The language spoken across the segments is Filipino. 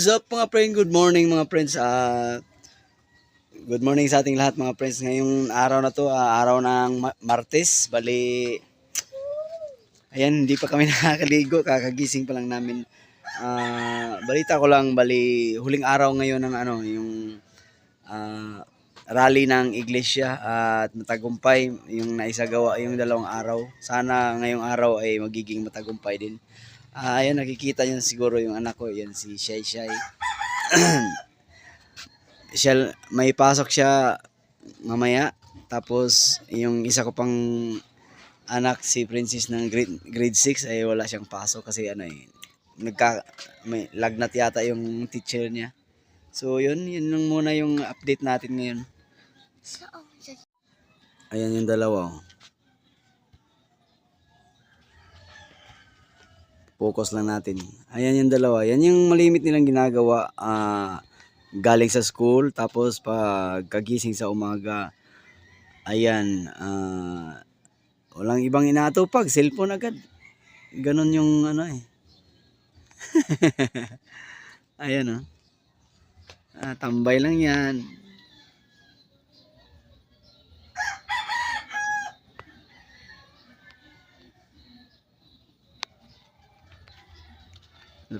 What's up mga friend? Good morning mga friends. Ah, good morning sa ating lahat mga friends. Ngayong araw na to, ah, araw ng Ma- Martes. Bali, ayan, hindi pa kami nakakaligo. Kakagising pa lang namin. Ah, balita ko lang, bali, huling araw ngayon ng ano, yung ah, rally ng iglesia at matagumpay yung naisagawa yung dalawang araw. Sana ngayong araw ay magiging matagumpay din. Ah, ayan, nakikita niyo siguro yung anak ko. Yan si Shay Shay. siya, may pasok siya mamaya. Tapos, yung isa ko pang anak, si Princess ng grade, grade 6, ay wala siyang pasok kasi ano eh, nagka, may lagnat yata yung teacher niya. So, yun, yun lang muna yung update natin ngayon. Ayan yung dalawa. oh. Focus lang natin. Ayan yung dalawa. Yan yung malimit nilang ginagawa ah, galing sa school tapos pag kagising sa umaga. Ayan ah, walang ibang inatupag. Cellphone agad. Ganon yung ano eh. Ayan oh ah, tambay lang yan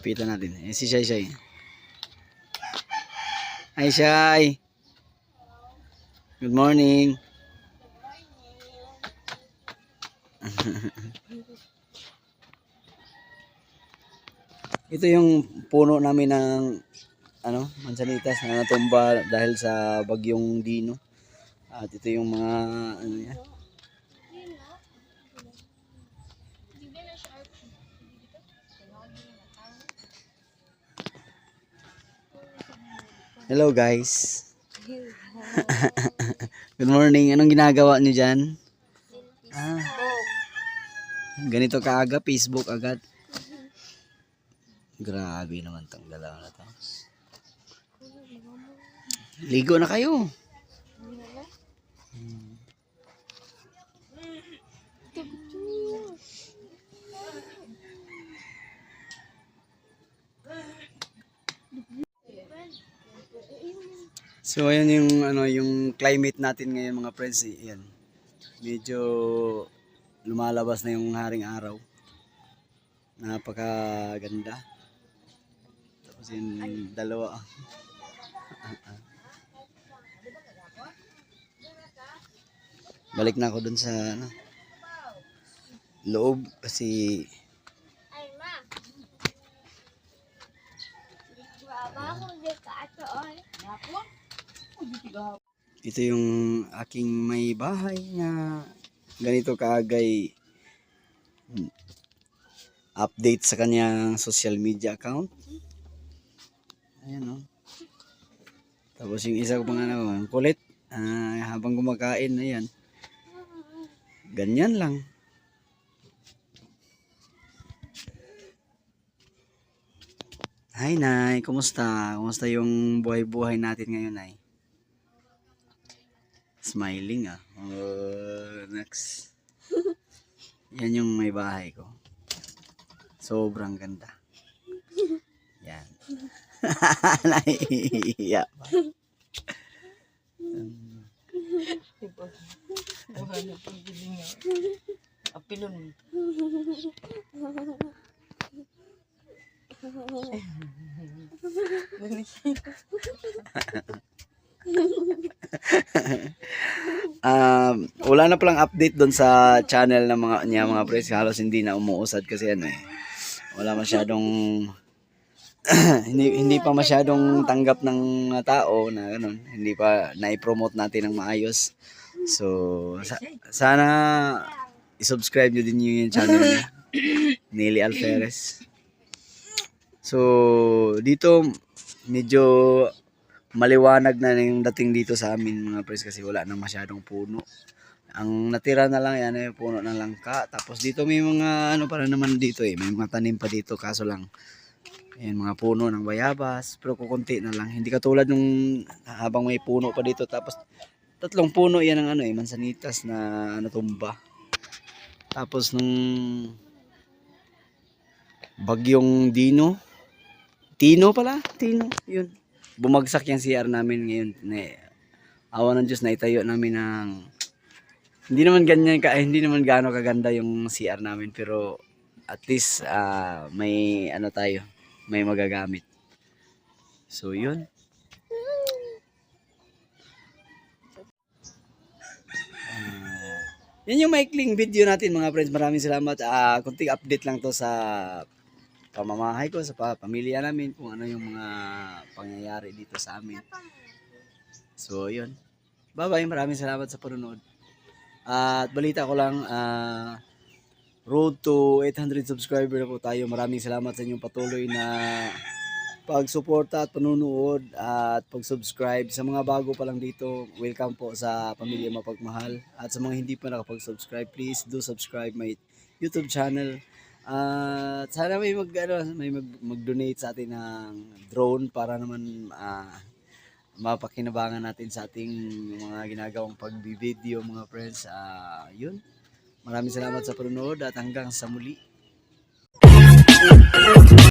Lupitan natin. Eh, si Shai Shai. Hi, Shai. Good morning. Ito yung puno namin ng ano, mansanitas na natumba dahil sa bagyong Dino. At ito yung mga ano yan. Hello guys. Good morning. Anong ginagawa niyo dyan? Ah. Ganito kaaga, Facebook agad. Grabe naman tong dalawa na to. Ligo na kayo. So ayan yung ano yung climate natin ngayon mga friends, eh. ayan. Medyo lumalabas na yung haring araw. Napakaganda. Tapos yung dalawa. Balik na ako dun sa ano, loob kasi Ay, ma. Baba ito yung aking may bahay na ganito kaagay update sa kanyang social media account. Ayan o. Tapos yung isa ko pang ano, ang kulit. Ah, habang kumakain, ayan. Ganyan lang. Hi, Nay. Kumusta? Kumusta yung buhay-buhay natin ngayon, Nay? Smiling, ah. Oh, next. Yan yung may bahay ko. Sobrang ganda. Yan. Naiiyak pa. Nga. Apilon. Um, wala na palang update doon sa channel ng mga niya mga pres halos hindi na umuusad kasi ano eh. Wala masyadong hindi hindi pa masyadong tanggap ng tao na ganun. Hindi pa na-promote natin ng maayos. So sa- sana i-subscribe niyo din yung channel niya. Nelly Alferez. So dito medyo maliwanag na yung dating dito sa amin mga pres kasi wala nang masyadong puno. Ang natira na lang yan ay puno ng langka. Tapos dito may mga ano para naman dito eh. May mga tanim pa dito kaso lang Ayan, mga puno ng bayabas. Pero kukunti na lang. Hindi katulad nung habang may puno pa dito. Tapos tatlong puno yan ang ano eh. Mansanitas na natumba. Tapos nung bagyong Dino. Tino pala, Tino, yun. Bumagsak yung CR namin ngayon. Na, awa ng Diyos na itayo namin ng hindi naman ganyan ka, eh, hindi naman gaano kaganda yung CR namin pero at least ah, may ano tayo, may magagamit. So yun. Ah, yan yung maikling video natin mga friends. Maraming salamat. Ah, kunting update lang to sa pamamahay ko, sa pa- pamilya namin, kung ano yung mga pangyayari dito sa amin. So, yun. Bye-bye. Maraming salamat sa panonood. At balita ko lang, ah, road to 800 subscriber po tayo. Maraming salamat sa inyong patuloy na pagsuporta at panunood at pag-subscribe. Sa mga bago pa lang dito, welcome po sa Pamilya Mapagmahal. At sa mga hindi pa nakapag-subscribe, please do subscribe my YouTube channel. At sana may mag ano, may mag, mag-donate sa atin ng drone para naman ah, mapakinabangan natin sa ating mga ginagawang pagbibideo mga friends. Ah, yun. Maraming salamat sa panonood at hanggang sa muli.